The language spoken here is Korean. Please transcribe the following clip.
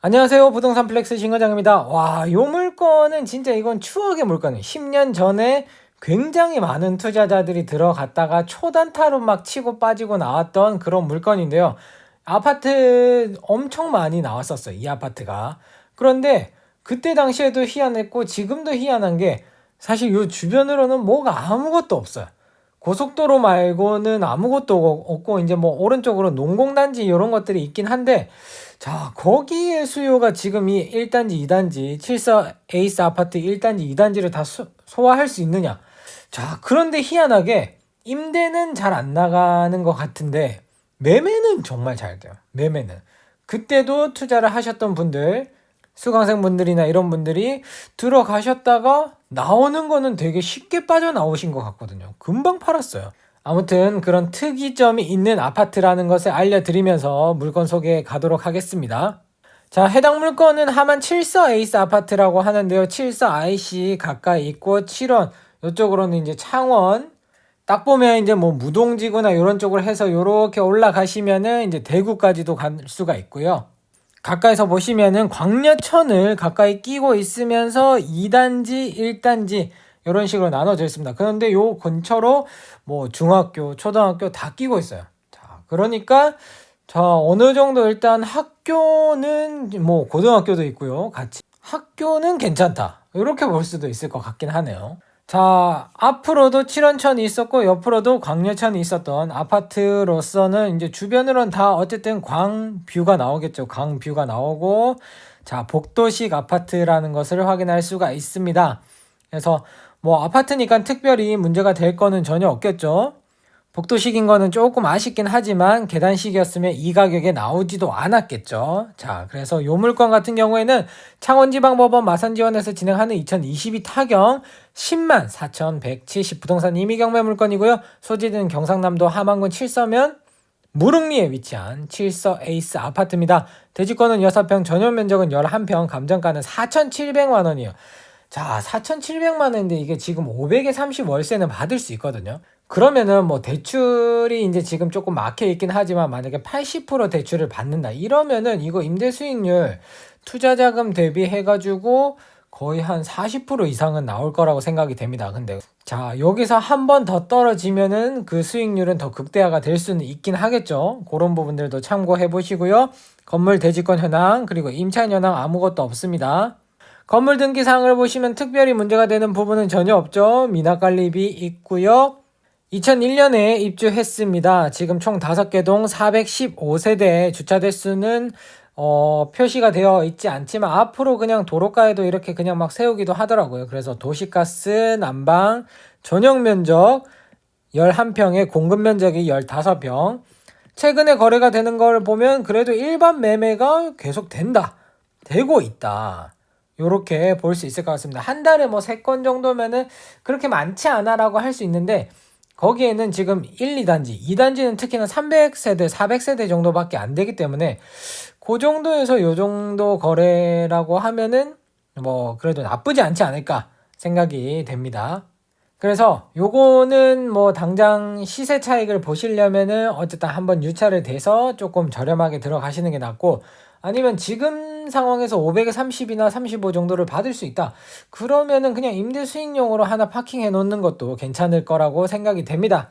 안녕하세요. 부동산 플렉스 신과장입니다. 와, 요 물건은 진짜 이건 추억의 물건이에요. 10년 전에 굉장히 많은 투자자들이 들어갔다가 초단타로 막 치고 빠지고 나왔던 그런 물건인데요. 아파트 엄청 많이 나왔었어요. 이 아파트가. 그런데 그때 당시에도 희한했고 지금도 희한한 게 사실 요 주변으로는 뭐가 아무것도 없어요. 고속도로 말고는 아무것도 없고 이제 뭐 오른쪽으로 농공단지 이런 것들이 있긴 한데 자 거기에 수요가 지금 이 1단지 2단지 74 에이스 아파트 1단지 2단지를 다 수, 소화할 수 있느냐 자 그런데 희한하게 임대는 잘 안 나가는 것 같은데 매매는 정말 잘 돼요 매매는 그때도 투자를 하셨던 분들 수강생 분들이나 이런 분들이 들어가셨다가 나오는 거는 되게 쉽게 빠져나오신 것 같거든요. 금방 팔았어요. 아무튼 그런 특이점이 있는 아파트라는 것을 알려드리면서 물건 소개해 가도록 하겠습니다. 자, 해당 물건은 하만 7서 에이스 아파트라고 하는데요. 7서 IC 가까이 있고 7원 이쪽으로는 이제 창원 딱 보면 이제 뭐 무동지구나 이런 쪽으로 해서 이렇게 올라가시면은 이제 대구까지도 갈 수가 있고요. 가까이서 보시면은 광려천을 가까이 끼고 있으면서 2단지, 1단지 이런 식으로 나눠져 있습니다. 그런데 요 근처로 뭐 중학교, 초등학교 다 끼고 있어요. 자, 그러니까 자, 어느 정도 일단 학교는 뭐 고등학교도 있고요. 같이 학교는 괜찮다. 이렇게 볼 수도 있을 것 같긴 하네요. 자, 앞으로도 칠원천이 있었고 옆으로도 광려천이 있었던 아파트로서는 이제 주변으로는 다 어쨌든 광뷰가 나오겠죠. 광뷰가 나오고 자, 복도식 아파트라는 것을 확인할 수가 있습니다. 그래서 뭐 아파트니까 특별히 문제가 될 거는 전혀 없겠죠. 복도식인 거는 조금 아쉽긴 하지만 계단식이었으면 이 가격에 나오지도 않았겠죠. 자, 그래서 요 물건 같은 경우에는 창원지방법원 마산지원에서 진행하는 2022 타경 10만 4,170 부동산 임의경매 물건이고요. 소재는 경상남도 함안군 칠서면 무릉리에 위치한 칠서 에이스 아파트입니다. 대지권은 6평, 전용 면적은 11평, 감정가는 4,700만 원이에요. 자, 4,700만 원인데 이게 지금 500에 30 월세는 받을 수 있거든요. 그러면은 뭐 대출이 이제 지금 조금 막혀 있긴 하지만 만약에 80% 대출을 받는다 이러면은 이거 임대 수익률 투자 자금 대비해 가지고 거의 한 40% 이상은 나올 거라고 생각이 됩니다. 근데 자, 여기서 한 번 더 떨어지면은 그 수익률은 더 극대화가 될 수는 있긴 하겠죠. 그런 부분들도 참고해 보시고요. 건물 대지권 현황 그리고 임차인 현황 아무것도 없습니다. 건물 등기 사항을 보시면 특별히 문제가 되는 부분은 전혀 없죠. 미납관리비 있고요. 2001년에 입주했습니다. 지금 총 5개 동 415세대 주차 대수는 어, 표시가 되어 있지 않지만 앞으로 그냥 도로가에도 이렇게 그냥 막 세우기도 하더라고요. 그래서 도시가스, 난방, 전용 면적 11평에 공급 면적이 15평. 최근에 거래가 되는 걸 보면 그래도 일반 매매가 계속 된다. 되고 있다. 요렇게 볼 수 있을 것 같습니다. 한 달에 뭐 3건 정도면은 그렇게 많지 않아라고 할 수 있는데 거기에는 지금 1, 2단지, 2단지는 특히나 300세대, 400세대 정도밖에 안 되기 때문에 그 정도에서 요 정도 거래라고 하면은 뭐 그래도 나쁘지 않지 않을까 생각이 됩니다. 그래서 요거는 뭐 당장 시세 차익을 보시려면은 어쨌든 한번 유찰을 돼서 조금 저렴하게 들어가시는 게 낫고 아니면 지금 상황에서 500에 30이나 35 정도를 받을 수 있다. 그러면은 그냥 임대 수익용으로 하나 파킹해 놓는 것도 괜찮을 거라고 생각이 됩니다.